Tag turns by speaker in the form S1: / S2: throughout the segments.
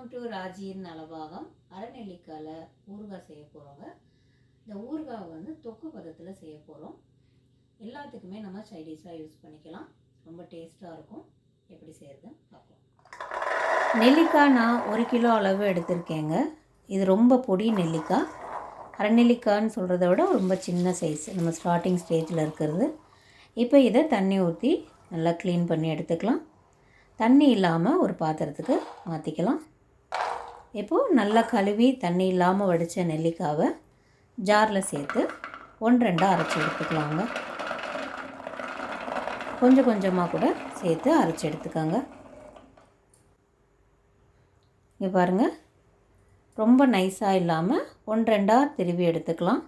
S1: அஜீர்ண அளவாகம் அரைநெல்லிக்காயில் ஊறுகாய் செய்ய போகிறோங்க இந்த ஊறுகாய் வந்து தொக்கு பதத்தில் செய்ய போகிறோம் எல்லாத்துக்குமே நம்ம சைடிஷாக யூஸ் பண்ணிக்கலாம். ரொம்ப டேஸ்ட்டாக இருக்கும். எப்படி செய்கிறதுன்னு பார்க்கலாம் நெல்லிக்காய் நான் ஒரு கிலோ அளவு எடுத்திருக்கேங்க. இது ரொம்ப பொடி நெல்லிக்காய். அரைநெல்லிக்காய்ன்னு சொல்கிறத விட ரொம்ப சின்ன சைஸ் நம்ம ஸ்டார்டிங் ஸ்டேஜில் இருக்கிறது. இப்போ இதை தண்ணி ஊற்றி நல்லா க்ளீன் பண்ணி எடுத்துக்கலாம். தண்ணி இல்லாமல் ஒரு பாத்திரத்துக்கு மாற்றிக்கலாம் இப்போது நல்லா கழுவி தண்ணி இல்லாமல் வடித்த நெல்லிக்காவை ஜாரில் சேர்த்து ஒன்று ரெண்டாக அரைச்சி எடுத்துக்கலாங்க. கொஞ்சம் கொஞ்சமாக கூட சேர்த்து அரைச்சி எடுத்துக்கோங்க. இங்கே பாருங்கள் ரொம்ப நைஸாக இல்லாமல் ஒன்று ரெண்டாக திருவி எடுத்துக்கலாம்.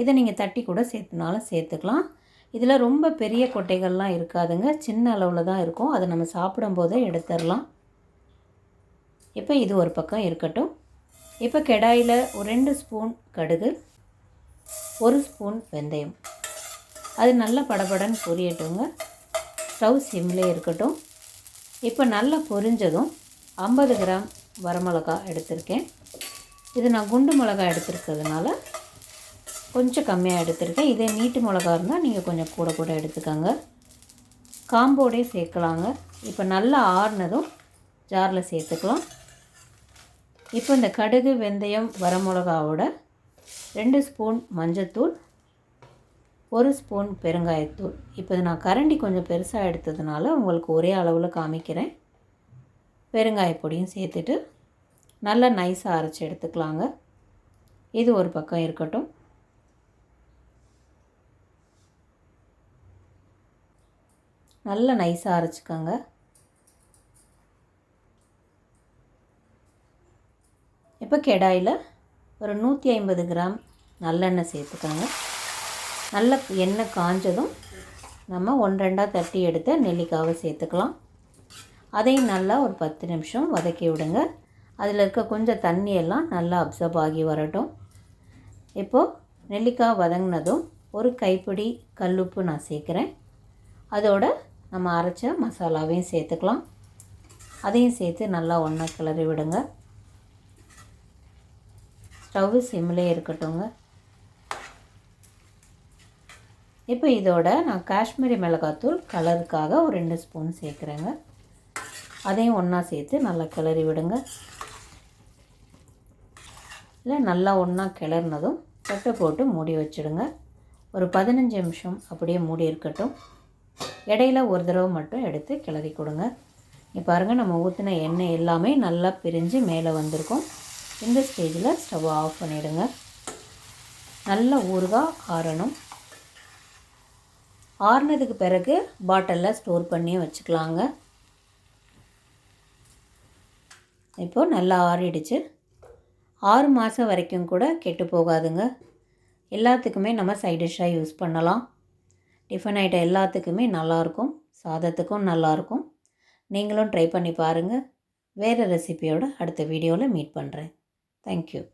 S1: இதை நீங்கள் தட்டி கூட சேர்த்துனாலும் சேர்த்துக்கலாம். இதில் ரொம்ப பெரிய கொட்டைகள்லாம் இருக்காதுங்க. சின்ன அளவில் தான் இருக்கும். அதை நம்ம சாப்பிடும்போதே எடுத்துடலாம். இப்போ இது ஒரு பக்கம் இருக்கட்டும். இப்போ கெடாயில் ஒரு ரெண்டு ஸ்பூன் கடுகு ஒரு ஸ்பூன் வெந்தயம். அது நல்லா படபடன்னு பொரியட்டுங்க. ஸ்டவ் சிம்லே இருக்கட்டும். இப்போ நல்லா பொரிஞ்சதும் ஐம்பது கிராம் வரமிளகா எடுத்திருக்கேன். இது நான் குண்டு மிளகா எடுத்துருக்கிறதுனால கொஞ்சம் கம்மியாக எடுத்திருக்கேன். இதே நீட்டு மிளகா இருந்தால் நீங்கள் கொஞ்சம் கூட கூட எடுத்துக்கோங்க. காம்போடே சேர்க்கலாங்க. இப்போ நல்லா ஆறுனதும் ஜாரில் சேர்த்துக்கலாம். இப்போ இந்த கடுகு வெந்தயம் வரமிளகாவோட ரெண்டு ஸ்பூன் மஞ்சத்தூள் ஒரு ஸ்பூன் பெருங்காயத்தூள். இப்போ இது நான் கரண்டி கொஞ்சம் பெருசாக எடுத்ததுனால உங்களுக்கு ஒரே அளவில் காமிக்கிறேன். பெருங்காயப்பொடியும் சேர்த்துட்டு நல்லா நைஸாக அரைச்சி எடுத்துக்கலாங்க. இது ஒரு பக்கம் இருக்கட்டும். நல்லா நைஸாக அரைச்சிக்கோங்க. இப்போ கெடாயில் ஒரு நூற்றி ஐம்பது கிராம் நல்லெண்ணெய் சேர்த்துக்கோங்க. நல்ல எண்ணெய் காஞ்சதும் நம்ம ஒன் ரெண்டாக தட்டி எடுத்து நெல்லிக்காவை சேர்த்துக்கலாம். அதையும் நல்லா ஒரு பத்து நிமிஷம் வதக்கி விடுங்க. அதில் இருக்க கொஞ்சம் தண்ணியெல்லாம் நல்லா அப்சர்வ் ஆகி வரட்டும். இப்போது நெல்லிக்காய் வதங்கினதும் ஒரு கைப்பிடி கல்லுப்பு நான் சேர்க்குறேன். அதோட நம்ம அரைச்ச மசாலாவையும் சேர்த்துக்கலாம். அதையும் சேர்த்து நல்லா ஒன்றா கிளறி விடுங்க. ஸ்டவ் சிம்லே இருக்கட்டுங்க இப்போ இதோட நான் காஷ்மீரி மிளகாத்தூள் கலருக்காக ஒரு ரெண்டு ஸ்பூன் சேர்க்குறேங்க. அதையும் ஒன்றா சேர்த்து நல்லா கிளறி விடுங்க. இல்லை நல்லா ஒன்றா கிளறினதும் தட்டை போட்டு மூடி வச்சுடுங்க. ஒரு பதினஞ்சு நிமிஷம் அப்படியே மூடி இருக்கட்டும். இடையில ஒரு தடவை மட்டும் எடுத்து கிளறி கொடுங்க. இப்போ பாருங்கள் நம்ம ஊற்றின எண்ணெய் எல்லாமே நல்லா பிரிஞ்சு மேலே வந்திருக்கும். இந்த ஸ்டேஜில் ஸ்டவ் ஆஃப் பண்ணிவிடுங்க நல்லா ஊறுகாய் ஆறணும். ஆறினதுக்கு பிறகு பாட்டிலில் ஸ்டோர் பண்ணி வச்சுக்கலாங்க. இப்போது நல்லா ஆறிடுச்சு. ஆறு மாதம் வரைக்கும் கூட கெட்டு போகாதுங்க. எல்லாத்துக்குமே நம்ம சைட் டிஷ்ஷாக யூஸ் பண்ணலாம். டிஃபன் ஐட்டம் எல்லாத்துக்குமே நல்லாயிருக்கும். சாதத்துக்கும் நல்லாயிருக்கும். நீங்களும் ட்ரை பண்ணி பாருங்கள் வேறு ரெசிபியோட அடுத்த வீடியோவில் மீட் பண்ணுறேன். Thank you.